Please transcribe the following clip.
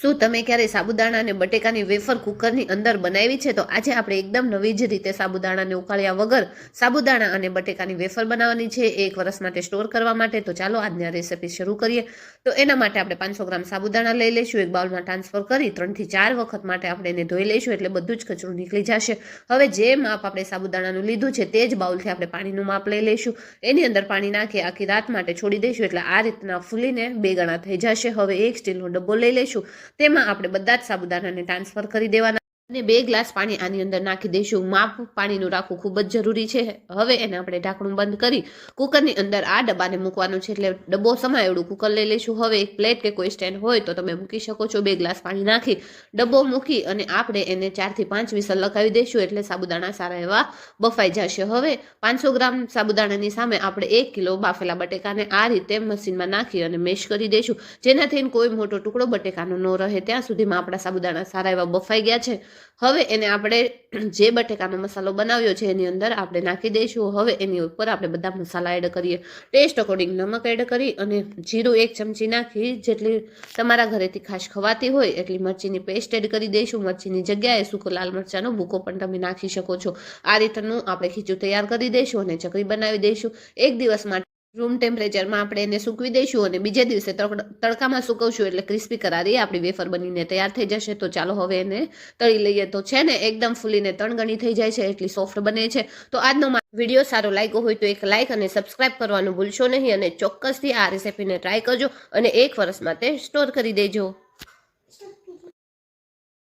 શું તમે ક્યારેય સાબુદાણા અને બટેકાની વેફર કુકરની અંદર બનાવી છે? તો આજે આપણે એકદમ નવી જ રીતે સાબુદાણાને ઉકાળ્યા વગર સાબુદાણા અને બટેકાની વેફર બનાવવાની છે. એક વર્ષ માટે સ્ટોર કરવા માટે. તો ચાલો આજની રેસીપી શરૂ કરીએ. તો એના માટે આપણે પાંચસો ગ્રામ સાબુદાણા લઈ લઈશું. એક બાઉલમાં ટ્રાન્સફર કરી ત્રણથી ચાર વખત માટે આપણે એને ધોઈ લઈશું એટલે બધું જ કચરું નીકળી જશે. હવે જે માપ આપણે સાબુદાણાનું લીધું છે તે જ બાઉલથી આપણે પાણીનું માપ લઈ લઈશું. એની અંદર પાણી નાખી આખી રાત માટે છોડી દઈશું. એટલે આ રીતના ફૂલીને બે ગણા થઈ જશે. હવે એક સ્ટીલનો ડબ્બો લઈ લઈશું. તેમાં આપણે બધા જ સાબુદાણાને ટ્રાન્સફર કરી દેવાના. અને બે ગ્લાસ પાણી આની અંદર નાખી દઈશું. માપ પાણીનું રાખવું ખૂબ જ જરૂરી છે. હવે એને આપણે ઢાંકણું બંધ કરી કુકરની અંદર આ ડબ્બાને મૂકવાનું છે એટલે ડબ્બો સમાય એવડું કુકર લઈ લઈશું. હવે એક પ્લેટ કે કોઈ સ્ટેન્ડ હોય તો તમે મૂકી શકો છો. બે ગ્લાસ પાણી નાખી ડબ્બો મૂકી અને આપણે એને ચારથી પાંચ વિસલ લગાવી દઈશું એટલે સાબુદાણા સારા એવા બફાઈ જશે. હવે પાંચસો ગ્રામ સાબુદાણાની સામે આપણે એક કિલો બાફેલા બટેકાને આ રીતે મશીનમાં નાખી અને મેશ કરી દઈશું. જેનાથી કોઈ મોટો ટુકડો બટેકાનો ન રહે. ત્યાં સુધીમાં આપણા સાબુદાણા સારા એવા બફાઈ ગયા છે. હવે એને આપણે જે બટેકાનો મસાલો બનાવ્યો છે એની અંદર આપણે નાખી દઈશું. હવે એની ઉપર આપણે બધા મસાલા એડ કરીએ. ટેસ્ટ અકોર્ડિંગ નમક એડ કરી અને જીરું એક ચમચી નાખી. જેટલી તમારા ઘરેથી ખાસ ખવાતી હોય એટલી મરચીની પેસ્ટ એડ કરી દઈશું. મરચીની જગ્યાએ સૂકો લાલ મરચાંનો ભૂકો પણ તમે નાખી શકો છો. આ રીતનું આપણે ખીચું તૈયાર કરી દઈશું અને ચકરી બનાવી દઈશું. એક દિવસ માટે રૂમ ટેમ્પરેચરમાં આપણે એને સૂકવી દઈશું અને બીજે દિવસે તડ- તડકામાં સૂકવશું એટલે ક્રિસ્પી કરારી આપણી વેફર બનીને તૈયાર થઈ જશે. તો ચાલો હવે એને તળી લઈએ. તો છે ને એકદમ ફૂલીને તણગણી થઈ જાય છે, એટલી સોફ્ટ બને છે. તો આજનો વીડિયો સારો લાગ્યો હોય તો એક લાઇક અને સબસ્ક્રાઇબ કરવાનું ભૂલશો નહીં અને ચોક્કસથી આ રેસીપીને ટ્રાય કરજો અને એક વર્ષ માટે સ્ટોર કરી દેજો.